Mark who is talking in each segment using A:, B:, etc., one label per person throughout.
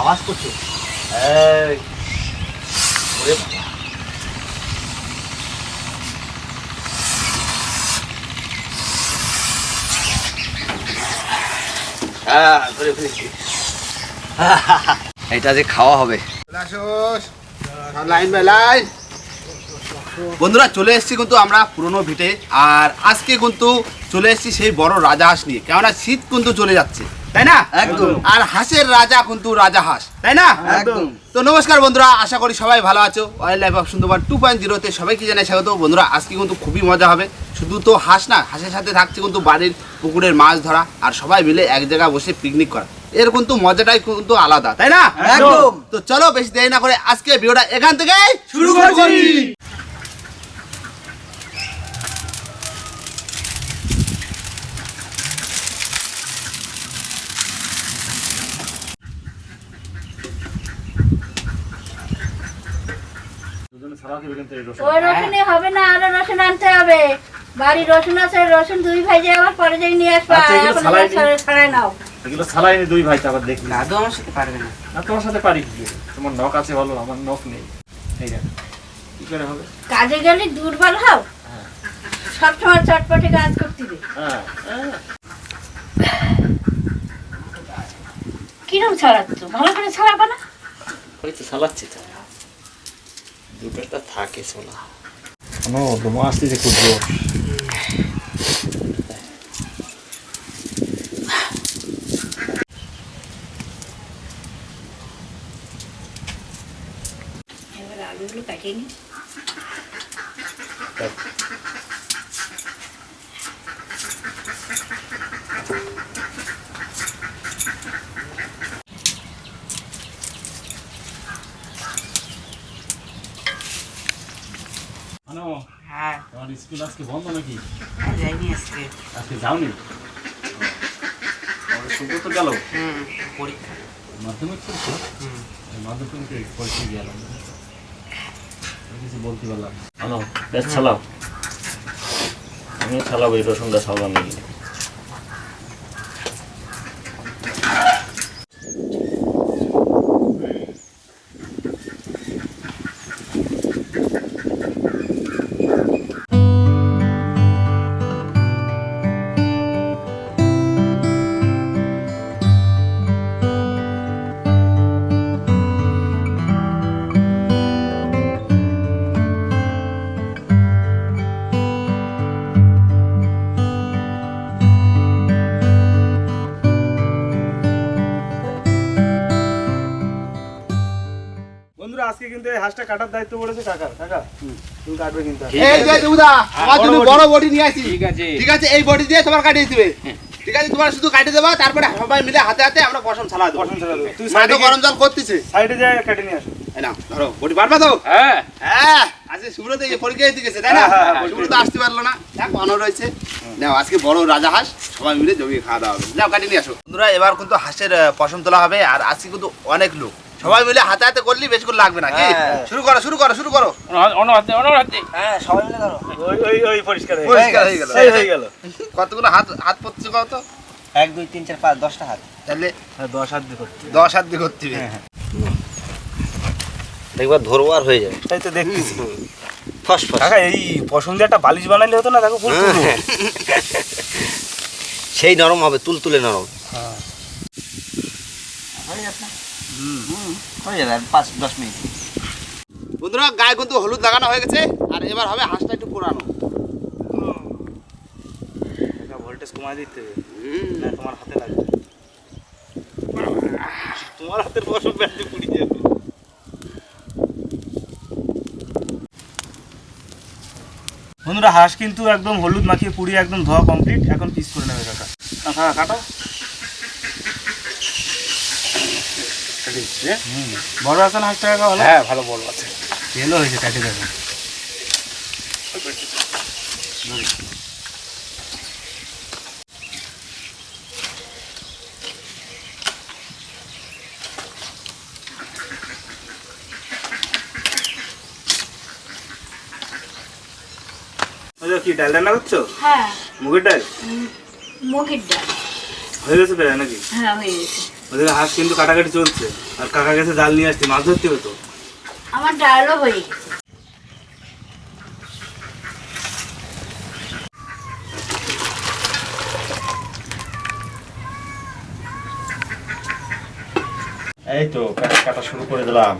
A: আওয়াজ করছ? ওরে বাবা। হ্যাঁ, ধরে ফেলেছি। এটা যে খাওয়া হবে। Line by line. বন্ধুরা চলে এসেছি কিন্তু আমরা পুরনো ভিটে। আর আজকে কিন্তু চলে এসেছি সেই বড় রাজা হাঁস নিয়ে। কেননা শীত কিন্তু চলে যাচ্ছে। তাই না
B: একদম।
A: আর হাঁসের রাজা কিন্তু রাজা হাঁস তাই না
B: একদম।
A: তো নমস্কার বন্ধুরা আশা করি সবাই ভালো আছো wildlife of Sundarban two point জিরোতে সবাইকে জানাই স্বাগত বন্ধুরা আজকে কিন্তু খুবই মজা হবে শুধু তো হাঁস না হাঁসের সাথে থাকছে কিন্তু বাড়ির পুকুরের মাছ ধরা আর সবাই মিলে এক জায়গায় বসে পিকনিক করা এর কিন্তু মজাটাই কিন্তু আলাদা তাই না
B: একদম।
A: তো চলো বেশি দেরি না করে আজকে ভিডিওটা এখান থেকে
B: শুরু করছি।
C: ওই রসুনে হবে না আরও রসুন আনতে হবে। বাড়ির রসুন আছে রসুন দুই ভাইজে আবার পরে যাই নিয়ে আসবা
D: আচ্ছা,
C: ছাড়াই- নাও।
D: এগুলো সালাইনি দুই ভাই আবার দেখলি
B: দাদু আমার সাথে পারবে না।
D: না তোমার সাথে পারি। কি তোমার নখ আছে ভালো আমার নখ নেই। এই দেখ কি করে হবে?
C: কাজে গেলে দুর্বল হও। সবসময় চটপটে কাজ করতে
D: হ্যাঁ হ্যাঁ।
C: কিরম ছাড়াচ্ছ? ভালো করে ছাড়াবা না?
D: ওই তো চালাচ্ছি তো। দুটোটা থাকে শোনা। কোনো দমা আসতেছে খুব জোর
C: এবার আলুগুলো কাটিয়ে নি
D: আনো
B: হ্যাঁ
D: তোমার স্কুল আজকে বন্ধ নাকি?
B: যাইনি আজকে।
D: আজকে যাওনি? তো গেল?
B: হুম পরীক্ষা।
D: মাধ্যমিক পরীক্ষা? মাধ্যমিক পরীক্ষা গেলাম। কিছু বলতে পারলাম আনো বেশ ছালাও আমি ছালাবো এই রসুনটা সাবান আমি।
E: কিন্তু কাটার দায়িত্ব পড়েছে কাকা কাকা তুমি কাটবে কিন্তু
A: এই যে দুদা আমার জন্য
E: বড়।
A: বড় নিয়ে আসি।
B: ঠিক আছে।
A: ঠিক আছে এই বডি দিয়ে তোমার কাটিয়ে দিবে। ঠিক আছে তোমার শুধু কাটিয়ে দেবা তারপরে সবাই মিলে হাতে হাতে আমরা পশম ছালা দেবো।
E: পছন্দ করে দেবে। তুই সাইডে
A: গরম জল করতেছে।
E: সাইডে যায় কেটে নিয়ে আসো।
A: এই নাও ধরো বডি পারবা তো?
B: হ্যাঁ।
A: হ্যাঁ আজকে সুব্রত এই পরীক্ষা দিতে গেছে তাই না?
E: হ্যাঁ, হ্যাঁ, হ্যাঁ,
A: সুব্রত আসতে পারল না। দেখ বানর রয়েছে নাও আজকে বড় রাজা হাঁস সবাই মিলে জমিয়ে খাওয়া দাওয়া হবে। যাও কাটিয়ে নিয়ে আসো। বন্ধুরা এবার কিন্তু হাঁসের পশম তোলা হবে আর আজকে কিন্তু অনেক লোক। সবাই মিলে হাতে হাতে করলে বেশি করে লাগবে না কি?
B: হ্যাঁ।
A: শুরু করো শুরু করো শুরু করো।
B: হ্যাঁ সবাই মিলে করো।
E: ওই ওই ওই পরিষ্কার হয়ে গেল।
A: পরিষ্কার হয়ে গেল।
E: হয়ে গেল।
A: কতগুলো হাত হাত পড়ছে কত
B: এক দুই তিন চার পাঁচ দশটা হাত।
A: তাহলে
E: হ্যাঁ দশ হাত দিয়ে করতে।
A: দশ হাত দিয়ে করতে হবে।
B: দেখবার ধরবো আর হয়ে যাবে।
E: তাই তো দেখতেছি।
B: ফস ফস।
E: কাকা এই পছন্দ একটা বালিশ বানাইলে হতো না দেখো ফুল।
B: সেই নরম হবে তুল তুলে নরম।
E: হ্যাঁ।
B: হয়ে যাবে পাঁচ দশ মিনিট।
A: বন্ধুরা গায়ে কিন্তু হলুদ লাগানো হয়ে গেছে আর এবার হবে হাঁসটা একটু পুরানো
E: কাকা ভোল্টেজ কমায় দিতে হবে। না তোমার হাতে লাগবে। তোমার হাতের পশম ব্যান্ডে পুড়ি যাবে। বন্ধুরা হাঁস কিন্তু একদম হলুদ মাখিয়ে পুড়িয়ে একদম ধোয়া কমপ্লিট এখন পিস করে নেবে কাকা কাটো। হুম। বড় আছে না হাঁসটা ভালো
A: হ্যাঁ ভালো বড় আছে।
E: তেলও হয়েছে কাটে দেখো। কি ডাল রান্না করছ?
C: হ্যাঁ।
E: মুগের ডাল?
C: মুগের ডাল।
E: হয়ে গেছে নাকি?
C: হ্যাঁ হয়ে গেছে।
E: ওদের হাঁস কিন্তু কাটাকাটি চলছে। আর কাকা গেছে জাল নিয়ে আসছি মাছ ধরতে হবে তো।
C: আমার ডালও হয়ে গেছে।
D: এই তো কাটা কাটা শুরু করে দিলাম।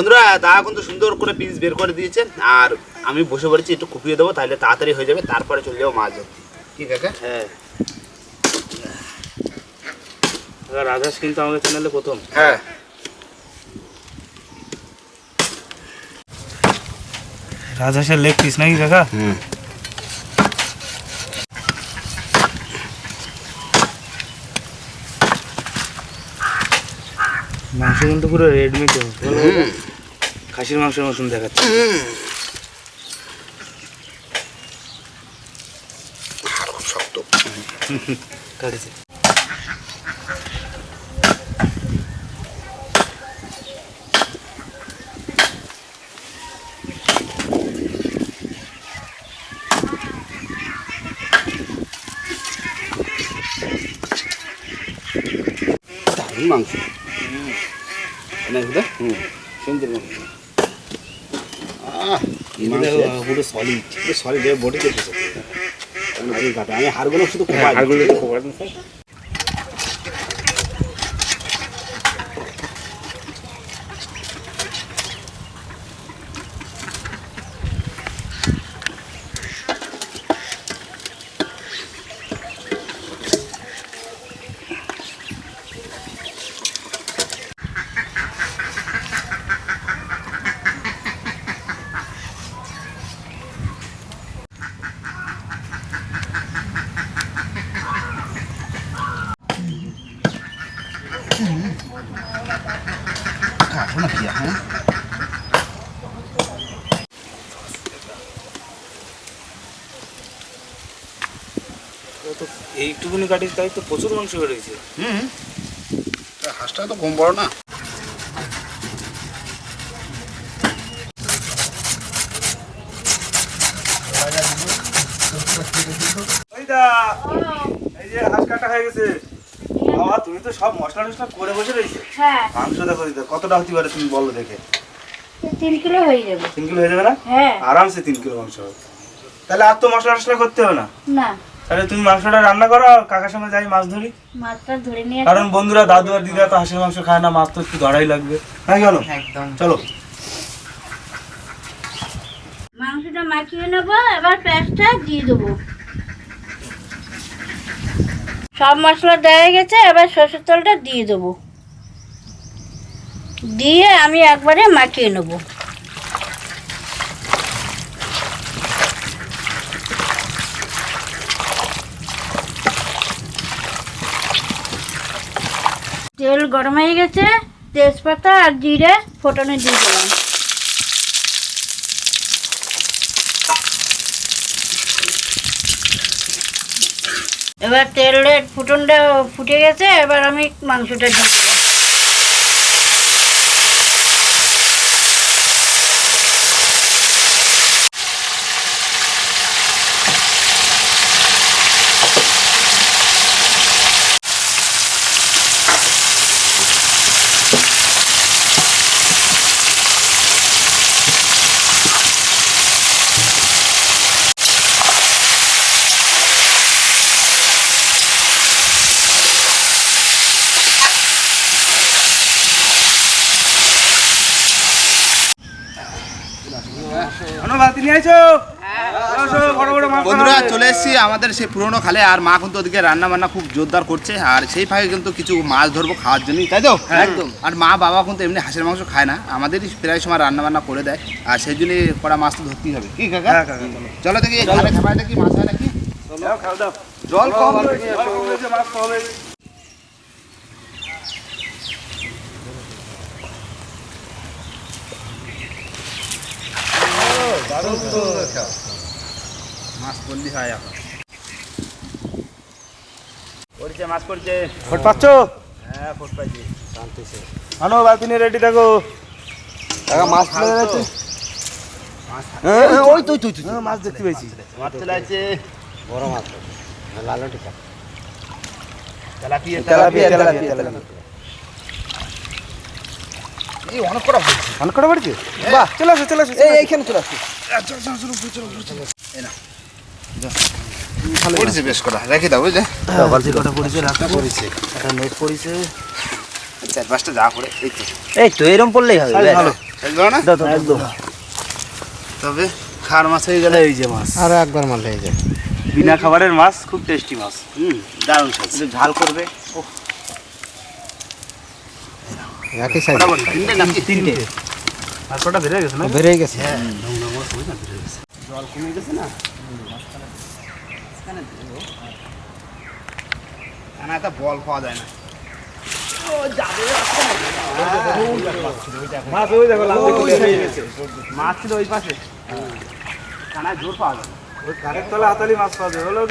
A: বন্ধুরা দাদা কিন্তু সুন্দর করে পিস বের করে দিয়েছেন আর আমি বসে পড়েছি একটু কুপিয়ে দেবো তাহলে তাড়াতাড়ি হয়ে যাবে তারপরে চলে যাব মাছ ধরতে কি কাকা?
E: হ্যাঁ। রাজহাঁস কিন্তু আমাদের চ্যানেলে প্রথম।
A: হ্যাঁ।
E: রাজহাঁসের লেগ পিস নাকি কাকা?
A: হুম।
E: মাংস কিন্তু পুরো রেডমিট খাসির মাংসের মতন দেখাচ্ছে।
A: খুব শক্ত।
E: কাটেছে।
A: দারুণ মাংস। না হুম। সুন্দর মাংস। কি মাংস
E: পুরো সলিড
A: সলিড বডি দেখেছে আমি আমি হাড়গুলো শুধু কোপাই
E: হাড়গুলো
A: কাটো না কি হ্যাঁ
E: এইটুকুনি কাটিস তাই তো প্রচুর মাংস বেড়েছে
A: হুম। হাঁসটা তো কম বড় না।
E: এই যে হাঁস কাটা হয়ে গেছে। বাবা তুমি তো সব মশলা টসলা করে বসে রয়েছে।
C: হ্যাঁ।
E: মাংস দেখো দিদা কতটা হতে পারে তুমি বলো দেখে।
C: তিন কিলো হয়ে যাবে।
E: তিন কিলো হয়ে যাবে না?
C: হ্যাঁ।
E: আরামসে তিন কিলো মাংস হবে। তাহলে আর তো মশলা টসলা করতে হবে না।
C: না।
E: তাহলে তুমি মাংসটা রান্না করো কাকার সঙ্গে যাই মাছ ধরি।
C: মাছটা ধরে নিয়ে
E: কারণ বন্ধুরা দাদু আর দিদা তো হাঁসের মাংস খায় না মাছ তো একটু ধরাই লাগবে। হ্যাঁ গেল চলো।
C: মাংসটা মাখিয়ে নেব এবার পেঁয়াজটা দিয়ে দেবো। সব মশলা দেওয়া গেছে এবার সরষের তেলটা দিয়ে দেবো। দিয়ে আমি একবারে মাখিয়ে নেব। তেল গরম হয়ে গেছে, তেজপাতা আর জিরে ফোটনে দিয়ে দিলাম। এবার তেলের ফুটনটা ফুটে গেছে, এবার আমি মাংসটা দিয়ে দিলাম
E: আনো বালতি নিয়ে আইছো আসো, বড় বড় মাছ
A: বন্ধুরা
E: ধরা হবে।
A: চলে এসেছি আমাদের সেই পুরোনো খালে আর মা কিন্তু ওদিকে রান্না বান্না খুব জোরদার করছে আর সেই ফাঁকে কিন্তু কিছু মাছ ধরবো খাওয়ার জন্যই তাই তো? একদম। আর মা বাবা কিন্তু এমনি হাঁসের মাংস খায় না আমাদেরই প্রায় সময় রান্না বান্না করে দেয় আর সেই জন্যই কড়া মাছ তো ধরতেই হবে। কি কাকা?
E: হ্যাঁ, চলো।
A: চলো দেখি খালে খাবাই দেখি মাছ হয় নাকি?
E: দাও, খাও, দাও।
A: জল কম।
E: মাছ তো হবে।
A: মাছ বন্দি হয় এখন। পড়ছে মাছ পড়ছে।
E: ফোট পাচ্ছ?
A: হ্যাঁ ফোট পাইছি।
E: আনো বালতি নিয়ে রেডি থাকো।
B: মাছ চলে যাচ্ছে ওই তুই তুই তুই
E: মাছ দেখতে পেয়েছি।
A: মাছ চলে আছে
B: বড় মাছ লাল টিকা
A: তেলাপিয়া
B: তেলাপিয়া তেলাপিয়া তেলাপিয়া।
A: এই অনেক কটা হয়েছে
E: অনেক কটা বাড়িতে বাহ চলে আসো চলে আসো
B: এই এইখানে চলে আসছে
A: পড়েছে বেশ কটা রেখে দাও বুঝলে?
B: বালতি কটা পড়েছে রাখা পড়েছে। একটা নেট পড়েছে।
A: চার পাঁচটা যা করে এই তো।
B: এই তো এরকম পড়লেই হবে
E: ভালো।
A: না?
E: একদম।
A: তবে খার মাছ হয়ে গেলে
E: এই যে মাছ।
B: আরও একবার মারলে হয়ে যায়।
E: বিনা খাবারের মাছ খুব টেস্টি মাছ।
A: হুম দারুণ সাইজ
E: ঝাল করবে।
B: একই সাইজ।
A: তিনটে নাকি
E: তিনটে আর কটা বেড়ে গেছে না?
B: বেড়ে গেছে।
A: জল কমে গেছে না? না একটা বল পাওয়া যায় না।
E: মাছ ওই দেখো
A: মাছ ছিল ওই পাশে। কানায় জোর পাওয়া যায় না।
E: ওই তলা মাছ পাওয়া বলো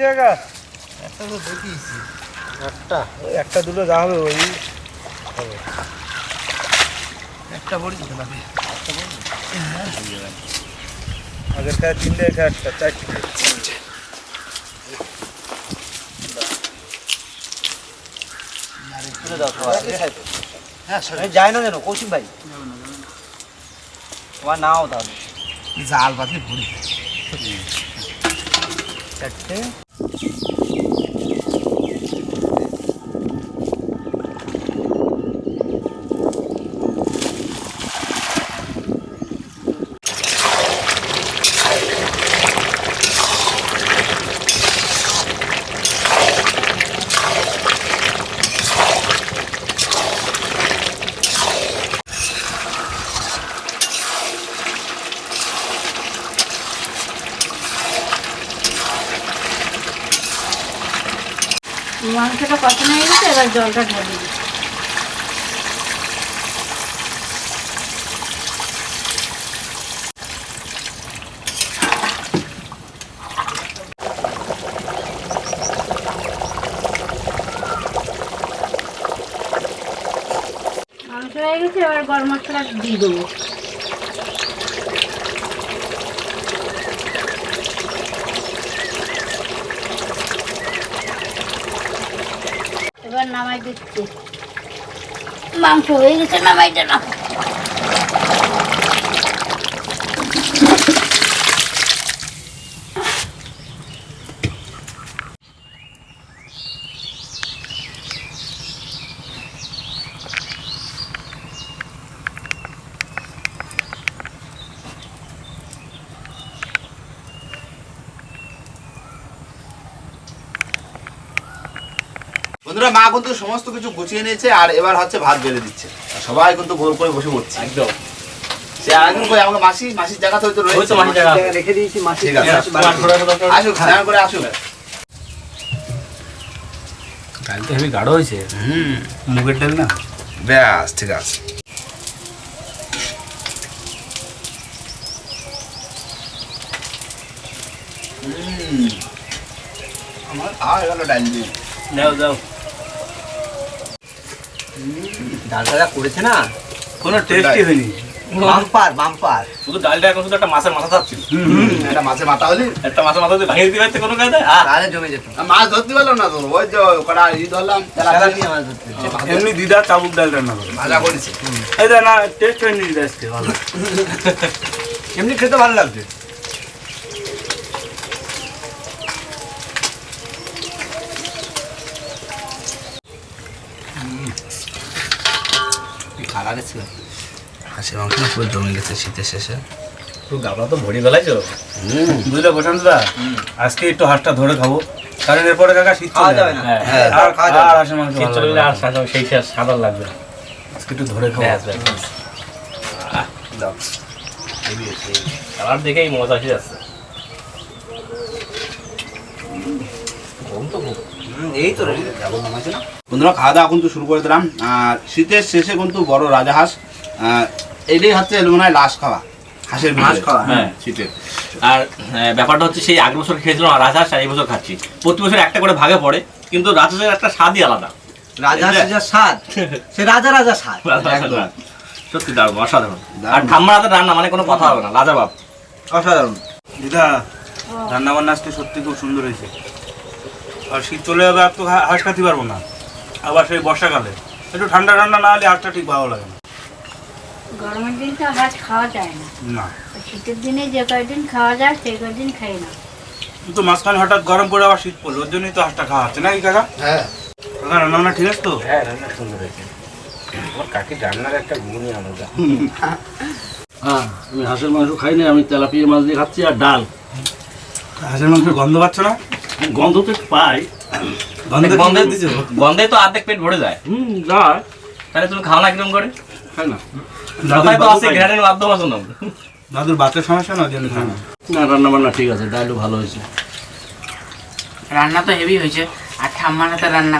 E: কাকা?
B: একটা
E: ওই একটা দুটো যা হবে ওই।
A: একটা পড়েছে তেলাপিয়া
E: আগের খায় তিনটে একটা চারটে।
A: হ্যাঁ সরে।
B: যায় না যেন কৌশিক ভাই। তোমার নাও তাহলে।
A: জাল পাতি ভরি।
B: চারটে
C: মাংসটা কষানো হয়ে গেছে এবার জলটা ঢালি মাংস হয়ে গেছে এবার গরম মশলা দিয়ে দেবো এবার নামাই দিচ্ছি। মাংস হয়ে গেছে নামাই দে
A: বন্ধুরা মা কিন্তু সমস্ত কিছু গুছিয়ে নিয়েছে আর এবার হচ্ছে ভাত বেড়ে দিচ্ছে। সবাই কিন্তু ভোর করে বসে পড়ছে।
D: একদম।
A: সে আরেকজন কই আমাকে মাসি মাসির জায়গা তো হয়তো রয়েছে।
D: মাসির জায়গা।
B: রেখে দিয়েছি মাছ
A: ঠিক আছে
D: তোমার ঘোরা দরকার
A: আসুক স্নান করে আসুক।
E: ডাল তো হেবি গাঢ় হয়েছে।
A: হুম।
E: মুগের ডাল না?
A: ব্যাস ঠিক আছে। আমার খাওয়া গেল ডাল দিয়ে
D: যাও যাও।
B: ডালটা যা করেছে না
E: কোনো টেস্টই হয়নি।
B: Bumper bumper.
D: শুধু ডালটা এখন শুধু একটা মাছের মাথা থাকছিল।
A: একটা মাছের মাথা হলি
D: একটা মাছের মাথা ভাঙিয়ে দিতে পারছে কোনো কাজে?
B: তাহলে জমে যেত।
A: মাছ ধরতে পারলাম না তো ওই যে কটা ই ধরলাম
E: এমনি দিদা চাবুক ডাল রান্না করে।
A: ভাজা করেছে।
E: এই না টেস্ট হয়নি দিদা আজকে ভালো।
B: এমনি খেতে ভালো লাগছে। খারাপ ছিল।
A: হাসির মাংস পুরো জমে গেছে শীতের শেষে।
D: পুরো গাবলা তো ভরি বেলাইছো
E: বুঝলে প্রশান্তদা? আজকে একটু হাতটা ধরে খাব। কারণ এরপরে কাকা শীত চলে
B: যাবে না।
D: হ্যাঁ।
A: হ্যাঁ
E: আর
B: খাওয়া
E: আর। হাঁসের মাংস
D: শীত চলে গেলে আর সাদা সেই সাদা লাগবে
E: আজকে একটু ধরে খাব।
D: কালার দেখেই মজা এসে যাচ্ছে। গরম তো খুব।
B: এই তো
A: বন্ধুরা খাওয়া দাওয়া কিন্তু শুরু করে দিলাম। আর শীতের শেষে কিন্তু বড় রাজাহাঁস এটাই হচ্ছে মনে হয় লাশ খাওয়া। হাঁসের
B: মাছ খাওয়া
D: হ্যাঁ। শীতের। আর ব্যাপারটা হচ্ছে সেই আগের বছর খেয়েছিলাম আর রাজহাঁস আর এই বছর খাচ্ছি। প্রতি বছর একটা করে ভাগে পড়ে কিন্তু রাজহাঁসের একটা স্বাদই আলাদা।
B: রাজা
A: এই যে।
B: স্বাদ সে রাজা রাজা স্বাদ।
D: সত্যি দারুণ অসাধারণ। আর
A: দারুণ।
D: ঠাম্মার হাতে রান্না মানে কোনো কথা হবে না রাজা লাজাবাব।
B: অসাধারণ।
E: দিদা রান্না বান্না আজকে সত্যি খুব সুন্দর হয়েছে। আর শীত চলে যাবে আর তো হাঁস খাতে পারব না। আবার সেই বর্ষাকালে। একটু ঠান্ডা ঠান্ডা না হলে হাঁসটা ঠিক ভালো লাগে না।
C: গরমের দিন তো হাঁস খাওয়া যায় না।
E: না।
C: শীতের দিনে যে কয়দিন খাওয়া যায় সেই কয়দিন খাই না।
E: কিন্তু মাঝখানে হঠাৎ গরম পড়ে আবার শীত পড়ল ওর জন্যই তো হাঁসটা খাওয়া হচ্ছে নাকি কাকা?
A: হ্যাঁ।
E: কাকা রান্না বান্না ঠিক আছে তো?
F: হ্যাঁ রান্না সুন্দর হয়েছে। আমার কাকি রান্নার একটা গুণই আলাদা
D: হ্যাঁ আমি হাঁসের মাংস খাই না আমি তেলাপিয়া মাছ দিয়ে খাচ্ছি আর ডাল।
E: হাঁসের মাংসের গন্ধ পাচ্ছ না?
D: গন্ধ তো পাই।
E: গন্ধ
B: গন্ধে তো অর্ধেক পেট ভরে যায়।
D: হুম যায়।
B: তাহলে তুমি খাও না কিরম করে?
D: খাই না।
B: তো আছে গ্রানের মাধ্যম আছে না
E: দাদুর বাচ্চার সমস্যা না জন্য খায় না।
D: না রান্না বান্না ঠিক আছে ডালও ভালো হয়েছে।
G: রান্না তো হেভি হয়েছে আর ঠাম্মার হাতে রান্না।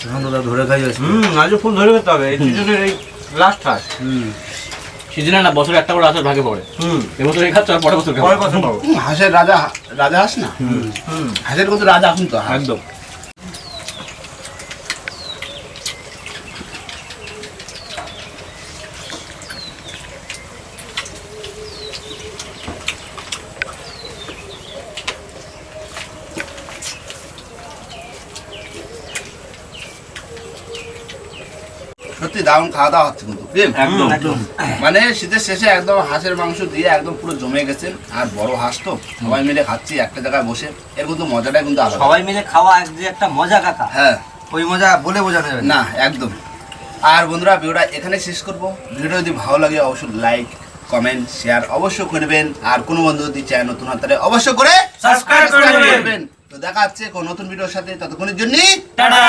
E: তো দাদা ধরে খাই আছে
B: হুম আজও ফুল ধরে করতে হবে এই লাস্ট হাঁস
D: সিজনে না বছরে একটা করে হাঁসের ভাগে পড়ে
B: হুম
D: এবছর এই খাচ্ছ আর পরের বছর খাব।
B: পরের বছর পাবো
A: হুম, হাঁসের রাজা রাজা হাঁস না
B: হুম
A: হাঁসের কিন্তু রাজা এখন তো হাঁস।
D: একদম
A: সত্যি দারুণ খাওয়া দাওয়া হচ্ছে কিন্তু প্রেম
D: একদম।
A: মানে শীতের শেষে একদম হাঁসের মাংস দিয়ে একদম পুরো জমে গেছে আর বড় হাঁস তো? সবাই মিলে খাচ্ছি একটা জায়গায় বসে। এর কিন্তু মজাটাই কিন্তু আলাদা।
B: সবাই মিলে খাওয়া একটা মজা কাকা।
A: হ্যাঁ।
B: ওই মজা বলে বোঝানো যাবে না।
A: একদম। আর বন্ধুরা ভিডিওটা এখানে শেষ করব। ভিডিও যদি ভালো লাগে অবশ্যই লাইক কমেন্ট শেয়ার অবশ্যই করবেন। আর কোনো বন্ধু যদি চায় নতুন হাতারে অবশ্যই করে
E: subscribe
A: করবেন। তো দেখা হচ্ছে কোন নতুন ভিডিওর সাথে। ততক্ষণের জন্য
E: টাটা!